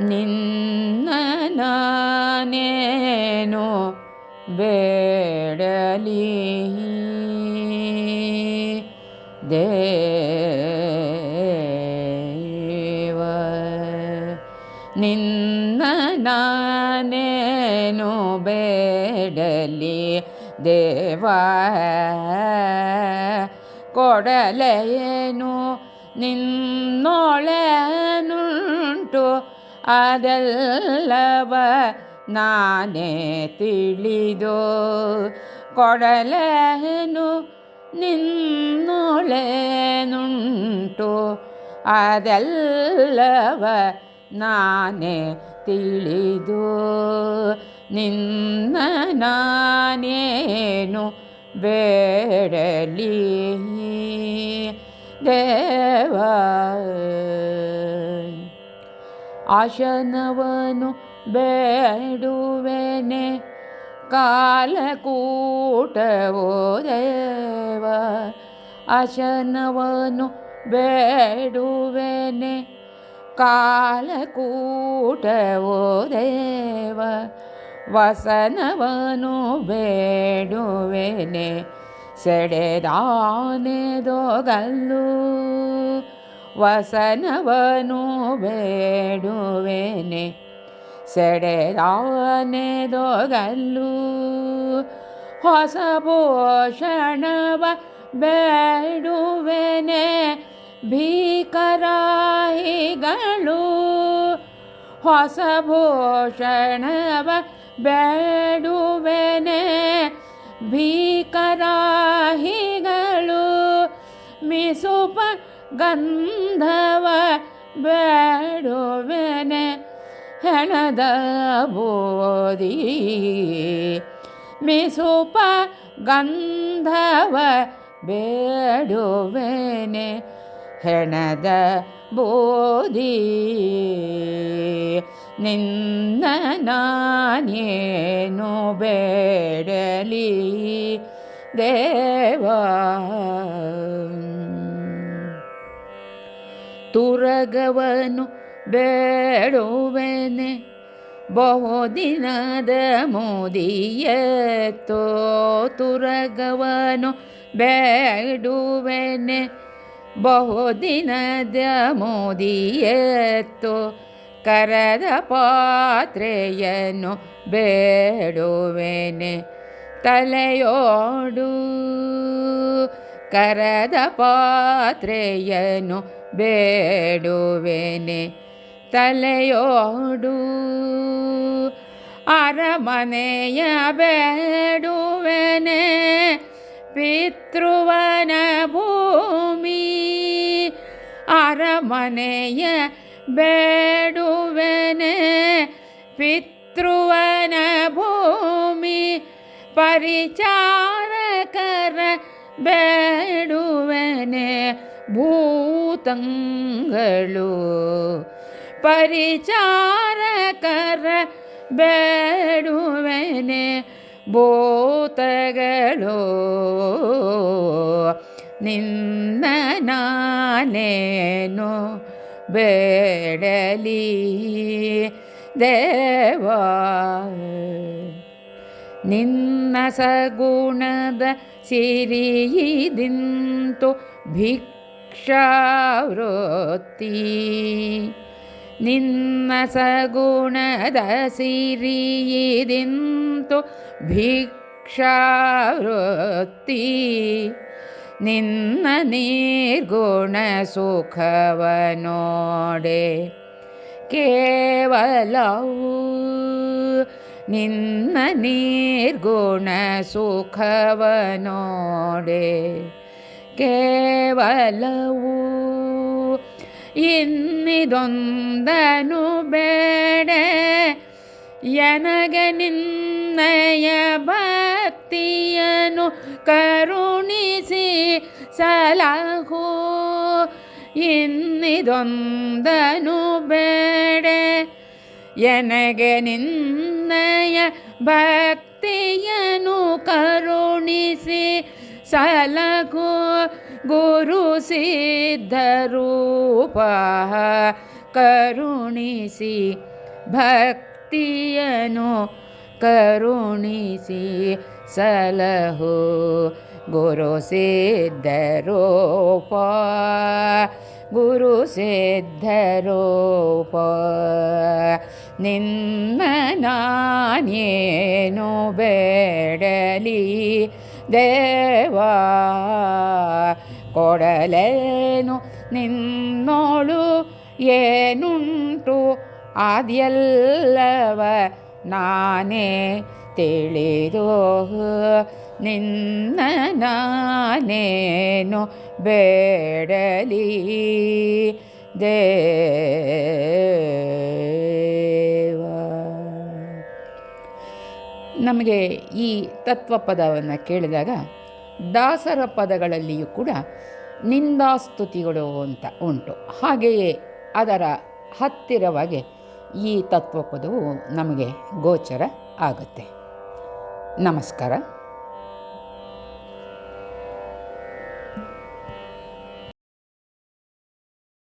ನಿನ್ನ ನಾನೇನು ಬೇಡಲಿ? ದೇವ ನಿನ್ನ ನಾನೇನು ಬೇಡಲಿ? ದೇವ ಕೊಡಲೆಯೇನು ನಿನ್ನೊಳೆನುಂಟು? ಅದೆಲ್ಲವ ನಾನೇ ತಿಳಿದು ಕೊಡಲೇನು? ನಿನ್ನೊಳೆನುಂಟು? ಅದೆಲ್ಲವ ನಾನೇ ತಿಳಿದು ನಿನ್ನ ನಾನೇನು ಬೇಡಲಿ? ದೇವ ಆಶನವನು ಬೇಡುವೆನೆ ಕಾಲಕೂಟವೋ ದೇವ ಆಶನವನು ಬೇಡುವೆನೆ ಕಾಲಕೂಟವೋ ದೇವ ವಸನವನು ಬೇಡುವೆನೆ ಸೆಡೆದಾನೆದೊಗಲ್ಲು ವಸನವನು ಬೇಡುವೆನೆ. ಸೆಡೆದಾನೆದೊಗಲ್ಲು ಹೊಸ ಪೋಷಣವ ಬೇಡುವೆನೆ. ಭೀಕರಾಹಿಗಳು ಹೊಸ ಭೂಷಣವ ಬೇಡುವೆನೆ. ಭೀಕರಾಹಿಗಳು ಮಿಸುಪ ಗಂಧವ ಬೇಡುವೆನೆ ಹೆಣದ ಬೋದಿ ಮಿಸುಪ ಗಂಧವ ಬೇಡುವೆನೆ ಹೆಣದ ಬೋದಿ ನಿನ್ನ ನಾನೇನು ಬೇಡಲಿ ದೇವ? ತುರಗವನು ಬೇಡುವೆನೆ. ಬಹುದಿನದ ಮೋದಿಯತ್ತೋ ತುರಗವನು ಬೇಡುವೆನೆ. ಬಹುದಿನದ ಮೋದಿಯತ್ತೋ ಕರದ ಪಾತ್ರೆಯನ್ನು ಬೇಡುವೆನೆ. ತಲೆಯೋಡು ಕರದ ಪಾತ್ರೆಯನ್ನು ಬೇಡುವೆನೆ ತಲೆಯೋಡು. ಅರಮನೆಯ ಬೇಡುವೆನೆ ಪಿತೃವನ ಭೂಮಿ. ಅರಮನೆಯ ಬೇಡುವೆನೆ ಪಿತೃವನ ಭೂಮಿ. ಪರಿಚಾರಕರ ಬೇಡುವೆನೆ ಭೂತಂಗಳು ಪರಿಚಾರಕರ ಬೇಡುವೆನೆ ಭೂತಗಳು. ನಿನ್ನ ನಾನೇನು ಬೇಡಲಿ ದೇವಾ? ನಿನ್ನ ಸಗುಣದ ಸಿರಿಯಿದಿಂತು ಭಿಕ್ಷಾವೃತ್ತಿ ನಿನ್ನ ಸಗುಣದ ಸಿರಿಯಿದಿಂತು ಭಿಕ್ಷಾವೃತ್ತಿ. ನಿನ್ನ ನಿರ್ಗುಣ ಸುಖವ ನೋಡೆ ಕೇವಲವು ನಿನ್ನ ನಿರ್ಗುಣ ಸುಖವ ನೋಡೆ ಕೇವಲವು ಇನ್ನಿದೊಂದನು ಬೇಡ. ಎನಗೆ ನಿನ್ನಯ ಭಕ್ತಿಯನು ಕರುಣಿಸಿ ಸಲಹು ಇನ್ನಿದೊಂದನು ಬೇಡ. ಎನಗೆ ನಿನ್ನಯ ಭಕ್ತಿಯನು ಕರುಣಿಸಿ ಸಲಗೋ ಗುರು ಸಿದ್ಧರೂಪ ಕರುಣಿಸಿ ಭಕ್ತಿಯನು ಕರುಣಿಸಿ ಸಲಹು ಗುರು ಸಿದ್ಧರೂಪ ಗುರು ಸಿದ್ಧರೂಪ ನಿನ್ನ ನಾನೇನು ಬೇಡಲಿ ದೇವಾ ಕೊಡಲೇನು ನಿನ್ನೋಳು ಏನುಂಟು ಅದೆಲ್ಲವ ನಾನೇ ತಿಳಿದು ನಿನ್ನ ನಾನೇನು ಬೇಡಲಿ ದೇವಾ ನಮಗೆ ಈ ತತ್ವಪದವನ್ನು ಕೇಳಿದಾಗ ದಾಸರ ಪದಗಳಲ್ಲಿಯೂ ಕೂಡ ನಿಂದಾಸ್ತುತಿಗಳು ಅಂತ ಉಂಟು. ಹಾಗೆಯೇ ಅದರ ಹತ್ತಿರವಾಗಿ ಈ ತತ್ವಪದವು ನಮಗೆ ಗೋಚರ ಆಗುತ್ತೆ. ನಮಸ್ಕಾರ.